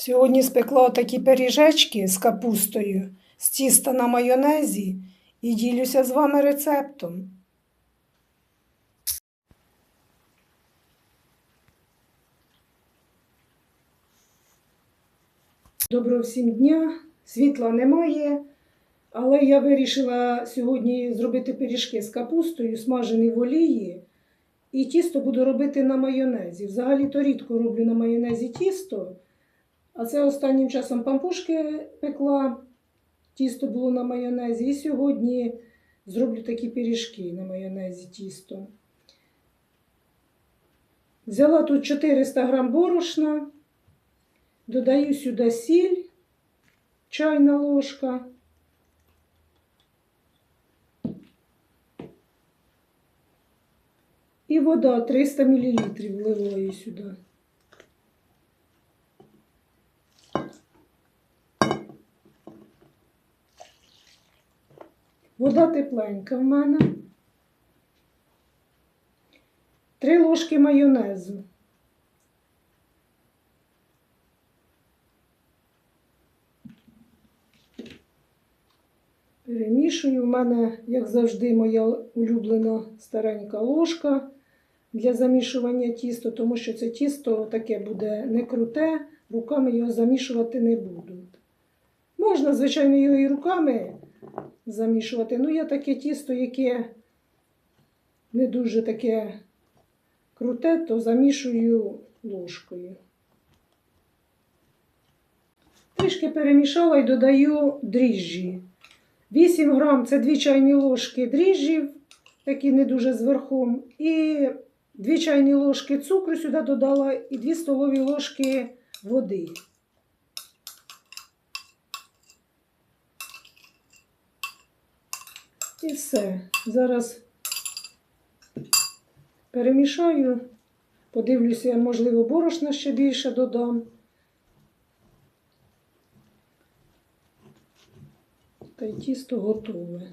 Сьогодні спекла такі пиріжечки з капустою, з тіста на майонезі і ділюся з вами рецептом. Доброго всім дня! Світла немає, але я вирішила сьогодні зробити пиріжки з капустою, смажені в олії. І тісто буду робити на майонезі. Взагалі то рідко роблю на майонезі тісто. А це останнім часом пампушки пекла, тісто було на майонезі. І сьогодні зроблю такі пиріжки на майонезі тісто. Взяла тут 400 грам борошна, додаю сюди сіль, чайна ложка. І вода 300 мл вливаю сюди. Вода тепленька в мене. Три ложки майонезу. Перемішую. У мене, як завжди, моя улюблена старенька ложка для замішування тіста, тому що це тісто таке буде не круте, руками його замішувати не буду. Можна, звичайно, його і руками замішувати. Ну, я таке тісто, яке не дуже таке круте, то замішую ложкою. Трішки перемішала і додаю дріжджі. 8 грам це 2 чайні ложки дріжджів, такі не дуже з верхом. І 2 чайні ложки цукру сюди додала і 2 столові ложки води. І все. Зараз перемішаю, подивлюся, можливо, борошна ще більше додам. Та й тісто готове.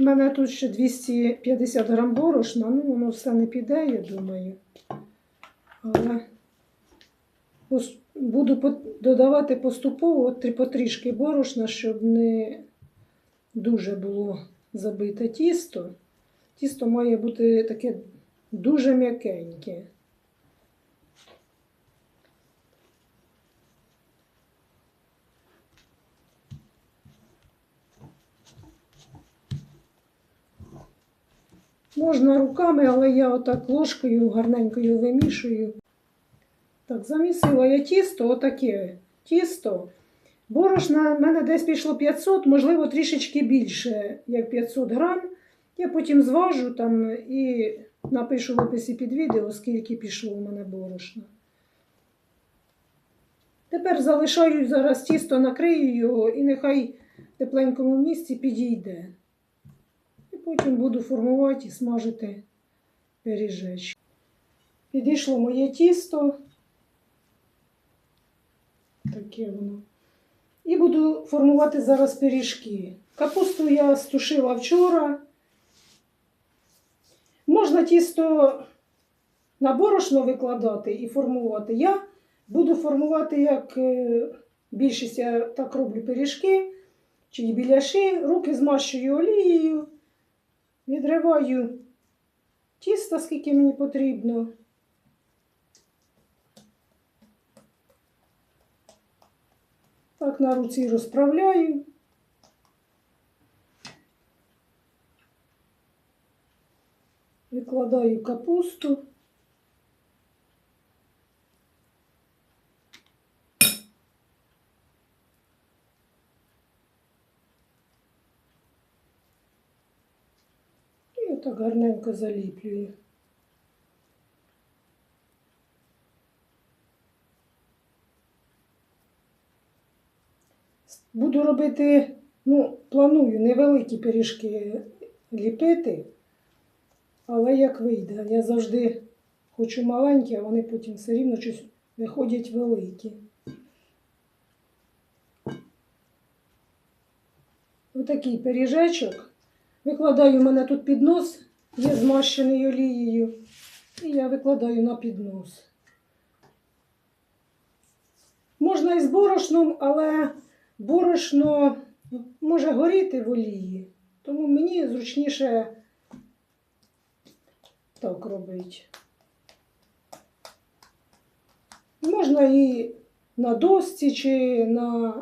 У мене тут ще 250 грам борошна, ну воно все не піде, я думаю. Але буду додавати поступово от трі- потрішки борошна, щоб не дуже було забите тісто. Тісто має бути таке дуже м'якеньке. Можна руками, але я отак ложкою гарненькою вимішую. Так, замісила я тісто, отаке тісто. Борошна в мене десь пішло 500, можливо, трішечки більше, як 500 грам. Я потім зважу там і напишу в описі під відео, скільки пішло у мене борошна. Тепер залишаю зараз тісто, накрию його і нехай в тепленькому місці підійде. Потім буду формувати і смажити пиріжечки. Підійшло моє тісто. Таке воно. І буду формувати зараз пиріжки. Капусту я стушила вчора. Можна тісто на борошно викладати і формувати. Я буду формувати, як е, більшість я так роблю пиріжки чи біляши, руки змащую олією, відриваю тісто, скільки мені потрібно. Так на руці розправляю. Викладаю капусту. Гарненько заліплюю. Буду робити, ну, планую невеликі пиріжки ліпити, Але як вийде, я завжди хочу маленькі, а вони потім все рівно щось виходять великі. Отакий пиріжечок. Викладаю в мене тут піднос, є змащений олією. І я викладаю на піднос. Можна і з борошном, але борошно може горіти в олії. Тому мені зручніше так робити. Можна і на досці, чи на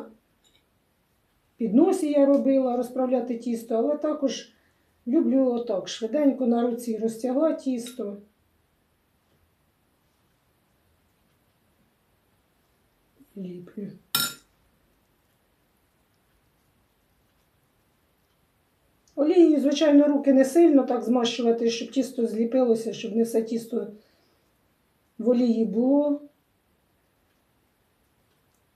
підносі я робила розправляти тісто, але також люблю отак швиденько на руці розтягла тісто. Ліплю. Олією, звичайно, руки не сильно так змащувати, щоб тісто зліпилося, щоб не все тісто в олії було.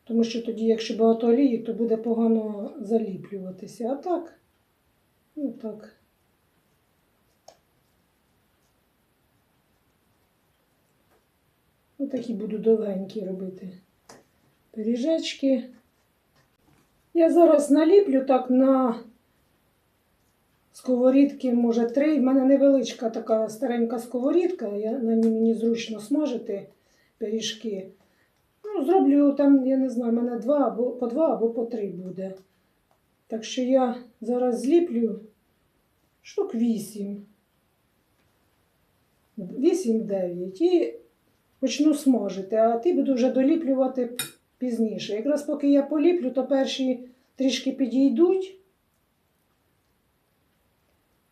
Тому що тоді, якщо багато олії, то буде погано заліплюватися. А так, ну так. Ось такі буду довгенькі робити пиріжечки. Я зараз наліплю так на сковорідки, може, три. У мене невеличка така старенька сковорідка, я, на ній мені зручно смажити пиріжки. Ну, зроблю там, я не знаю, в мене два або по два або по три буде. Так що я зараз зліплю штук вісім. Вісім-дев'ять. І почну смажити, а ті буду вже доліплювати пізніше. Якраз поки я поліплю, то перші трішки підійдуть.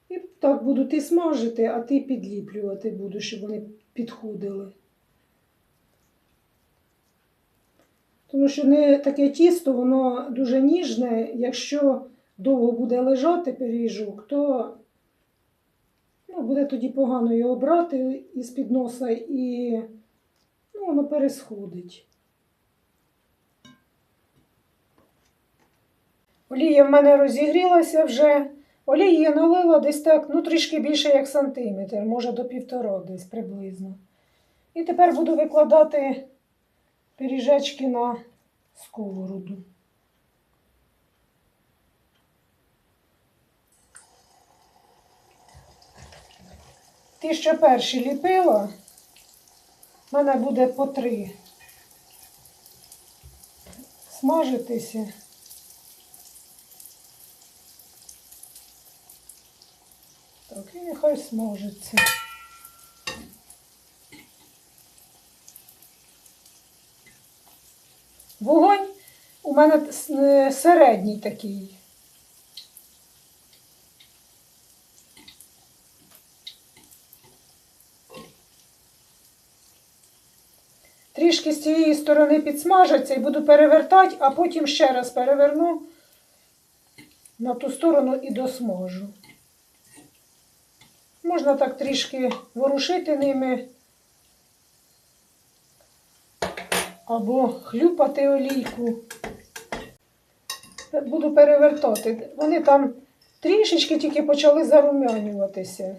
І так буду ти смажити, а ти підліплювати буду, щоб вони підходили. Тому що не таке тісто, воно дуже ніжне. Якщо довго буде лежати пиріжок, то ну, буде тоді погано його брати із під носа і ну, воно пересходить. Олія в мене розігрілася вже. Олії я налила десь так, ну трішки більше як сантиметр, може до півтора десь приблизно. І тепер буду викладати пиріжечки на сковороду. Ті, що перші ліпила, в мене буде по три смажитися. Так, і нехай смажиться. Вогонь у мене е, середній такий. Трішки з цієї сторони підсмажаться і буду перевертати, а потім ще раз переверну на ту сторону і досмажу. Можна так трішки ворушити ними або хлюпати олійку. Буду перевертати. Вони там трішечки тільки почали зарум'янюватися.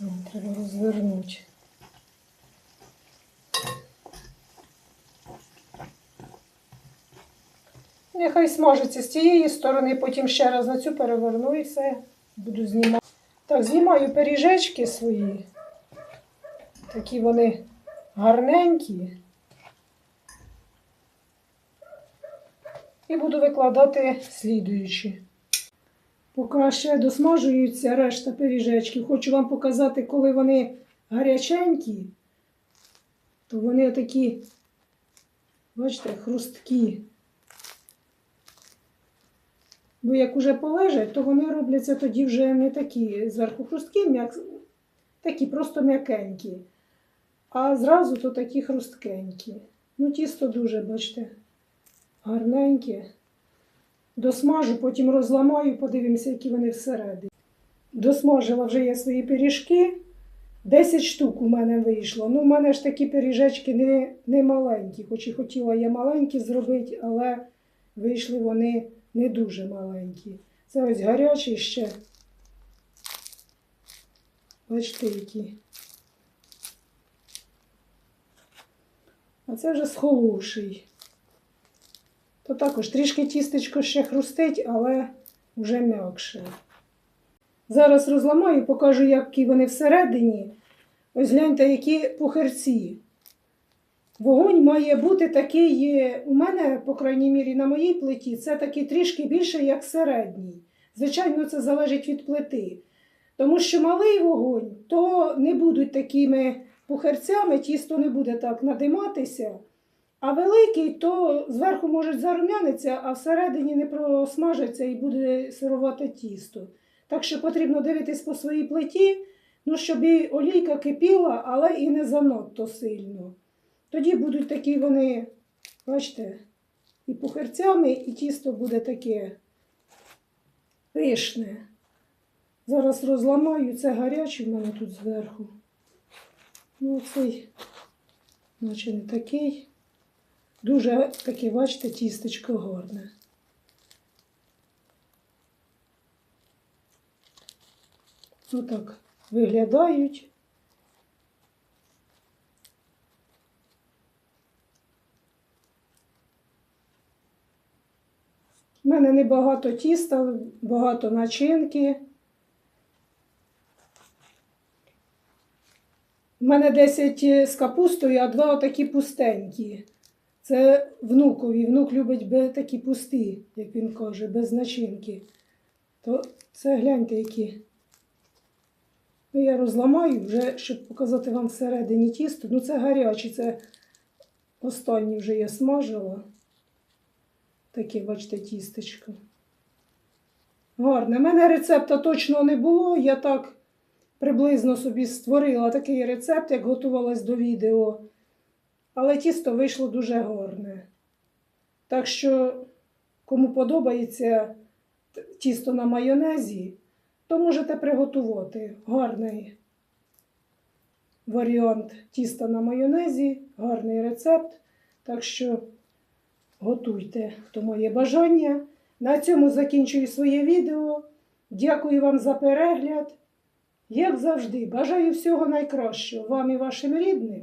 Все, треба розвернути. Нехай смажиться з цієї сторони, потім ще раз на цю переверну і все. Буду знімати. Так, знімаю пиріжечки свої. Такі вони гарненькі. І буду викладати слідуючі. Поки ще досмажуються решта пиріжечків, хочу вам показати, коли вони гаряченькі, то вони такі, бачите, хрусткі. Бо як уже полежать, то вони робляться тоді вже не такі зверху хрусткі, м'як... такі просто м'якенькі. А зразу то такі хрусткенькі. Ну, тісто дуже, бачите, гарненьке. Досмажу, потім розламаю, подивимося, які вони всередині. Досмажила вже я свої пиріжки. 10 штук у мене вийшло. Ну, у мене ж такі пиріжечки не, не маленькі, хоч і хотіла я маленькі зробити, але вийшли вони не дуже маленькі. Це ось гарячий ще. Бачите, які. А це вже схоловший. То також трішки тістечко ще хрустить, але вже м'якше. Зараз розламаю, покажу, які вони всередині. Ось гляньте, які пухарці. Вогонь має бути такий, у мене, по крайній мірі, на моїй плиті, це такий трішки більше, як середній. Звичайно, це залежить від плити. Тому що малий вогонь, то не будуть такими пухарцями, тісто не буде так надиматися. А великий, то зверху можуть зарум'яниться, а всередині не просмажиться і буде сирувати тісто. Так що потрібно дивитись по своїй плиті, ну, щоб і олійка кипіла, але і не занадто сильно. Тоді будуть такі вони, бачите, і пухарцями, і тісто буде таке пишне. Зараз розламаю, це гарячий в мене тут зверху. Ну, цей, наче не такий. Дуже таке, бачите, тістечко гарне. Отак виглядають. У мене небагато тіста, багато начинки. У мене 10 з капустою, а два отакі пустенькі. Це внукові. Внук любить такі пусті, як він каже, без начинки. То це гляньте, які. Ну, я розламаю вже, щоб показати вам всередині тісто. Ну, це гарячі, це останні вже я смажила. Таке, бачите, тістечко. Гарне. У мене рецепта точно не було. Я так приблизно собі створила такий рецепт, як готувалась до відео. Але тісто вийшло дуже гарне. Так що, кому подобається тісто на майонезі, то можете приготувати гарний варіант тіста на майонезі, гарний рецепт. Так що готуйте, хто має бажання. На цьому закінчую своє відео. Дякую вам за перегляд. Як завжди, бажаю всього найкращого вам і вашим рідним.